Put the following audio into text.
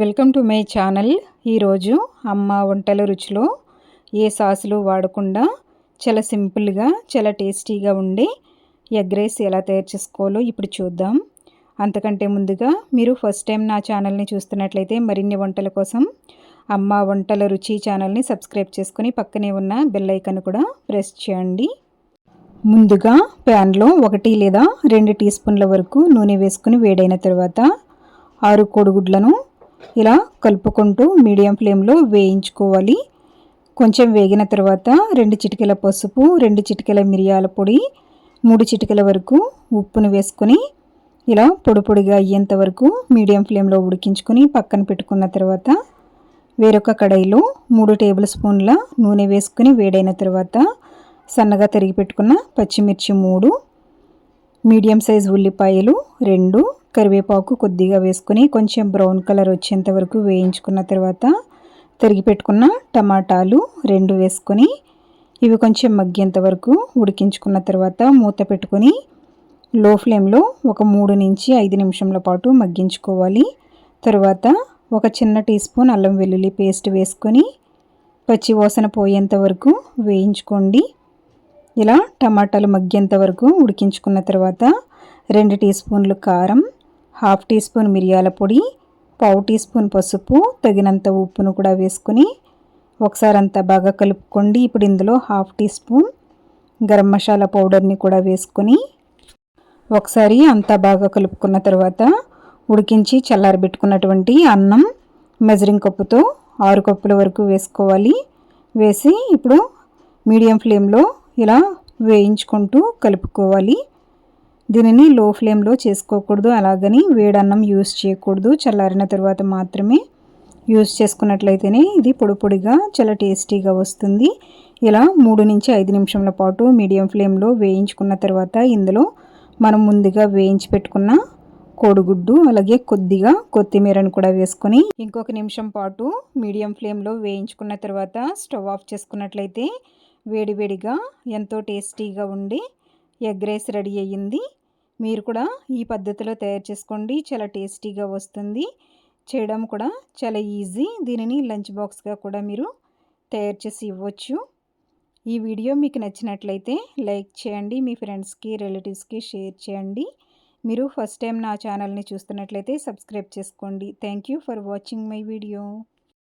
Welcome to my channel. ఈరోజు అమ్మ వంటల రుచిలో ఏ సాసులు వాడకుండా చాలా సింపుల్గా చాలా టేస్టీగా ఉండే ఎగ్ రైస్ ఎలా తయారు చేసుకోవాలో ఇప్పుడు చూద్దాం. అంతకంటే ముందుగా మీరు ఫస్ట్ టైం నా ఛానల్ని చూస్తున్నట్లయితే మరిన్ని వంటల కోసం అమ్మ వంటల రుచి ఛానల్ని సబ్స్క్రైబ్ చేసుకుని పక్కనే ఉన్న బెల్ ఐకన్ కూడా ప్రెస్ చేయండి. ముందుగా ప్యాన్లో ఒకటి లేదా రెండు టీ స్పూన్ల వరకు నూనె వేసుకుని వేడైన తర్వాత ఆరు కోడిగుడ్లను ఇలా కలుపుకుంటూ మీడియం ఫ్లేమ్లో వేయించుకోవాలి. కొంచెం వేగిన తర్వాత రెండు చిటికెల పసుపు రెండు చిటికెల మిరియాల పొడి మూడు చిటికెల వరకు ఉప్పును వేసుకొని ఇలా పొడి పొడిగా అయ్యేంత వరకు మీడియం ఫ్లేమ్లో ఉడికించుకొని పక్కన పెట్టుకున్న తర్వాత వేరొక కడాయిలో మూడు టేబుల్ స్పూన్ల నూనె వేసుకుని వేడైన తర్వాత సన్నగా తరిగి పెట్టుకున్న పచ్చిమిర్చి మూడు మీడియం సైజ్ ఉల్లిపాయలు రెండు కరివేపాకు కొద్దిగా వేసుకొని కొంచెం బ్రౌన్ కలర్ వచ్చేంత వరకు వేయించుకున్న తర్వాత తరిగి పెట్టుకున్న టమాటాలు రెండు వేసుకొని ఇవి కొంచెం మగ్గేంత వరకు ఉడికించుకున్న తర్వాత మూత పెట్టుకొని లో ఫ్లేమ్లో ఒక మూడు నుంచి ఐదు నిమిషంల పాటు మగ్గించుకోవాలి. తర్వాత ఒక చిన్న టీ స్పూన్ అల్లం వెల్లుల్లి పేస్ట్ వేసుకొని పచ్చి వాసన పోయేంత వరకు వేయించుకోండి. ఇలా టమాటాలు మగ్గేంత వరకు ఉడికించుకున్న తర్వాత రెండు టీ స్పూన్లు కారం హాఫ్ టీ స్పూన్ మిరియాల పొడి పావు టీ స్పూన్ పసుపు తగినంత ఉప్పును కూడా వేసుకుని ఒకసారి అంతా బాగా కలుపుకోండి. ఇప్పుడు ఇందులో half teaspoon garam masala పౌడర్ని కూడా వేసుకొని ఒకసారి అంతా బాగా కలుపుకున్న తర్వాత ఉడికించి చల్లారబెట్టుకున్నటువంటి అన్నం మెజరింగ్ కప్పుతో ఆరు కప్పుల వరకు వేసుకోవాలి. వేసి ఇప్పుడు మీడియం ఫ్లేమ్లో ఇలా వేయించుకుంటూ కలుపుకోవాలి. దీనిని లో ఫ్లేమ్లో చేసుకోకూడదు అలాగని వేడన్నం యూస్ చేయకూడదు. చల్లారిన తర్వాత మాత్రమే యూస్ చేసుకున్నట్లయితేనే ఇది పొడి పొడిగా చాలా టేస్టీగా వస్తుంది. ఇలా మూడు నుంచి ఐదు నిమిషంల పాటు మీడియం ఫ్లేమ్లో వేయించుకున్న తర్వాత ఇందులో మనం ముందుగా వేయించి పెట్టుకున్న కోడిగుడ్డు అలాగే కొద్దిగా కొత్తిమీరను కూడా వేసుకొని ఇంకొక నిమిషం పాటు మీడియం ఫ్లేమ్లో వేయించుకున్న తర్వాత స్టవ్ ఆఫ్ చేసుకున్నట్లయితే వేడివేడిగా ఎంతో టేస్టీగా ఉండి ఎగ్ రైస్ రెడీ అయ్యింది. మీరు కూడా ఈ పద్ధతిలో తయారు చేసుకోండి. చాలా టేస్టీగా వస్తుంది. చేయడం కూడా చాలా ఈజీ. దీనిని లంచ్ బాక్స్గా కూడా మీరు తయారు చేసి ఇవ్వచ్చు. ఈ వీడియో మీకు నచ్చినట్లయితే లైక్ చేయండి. మీ ఫ్రెండ్స్కి రిలేటివ్స్కి షేర్ చేయండి. మీరు ఫస్ట్ టైం నా ఛానల్ని చూస్తున్నట్లయితే సబ్స్క్రైబ్ చేసుకోండి. Thank for watching my video.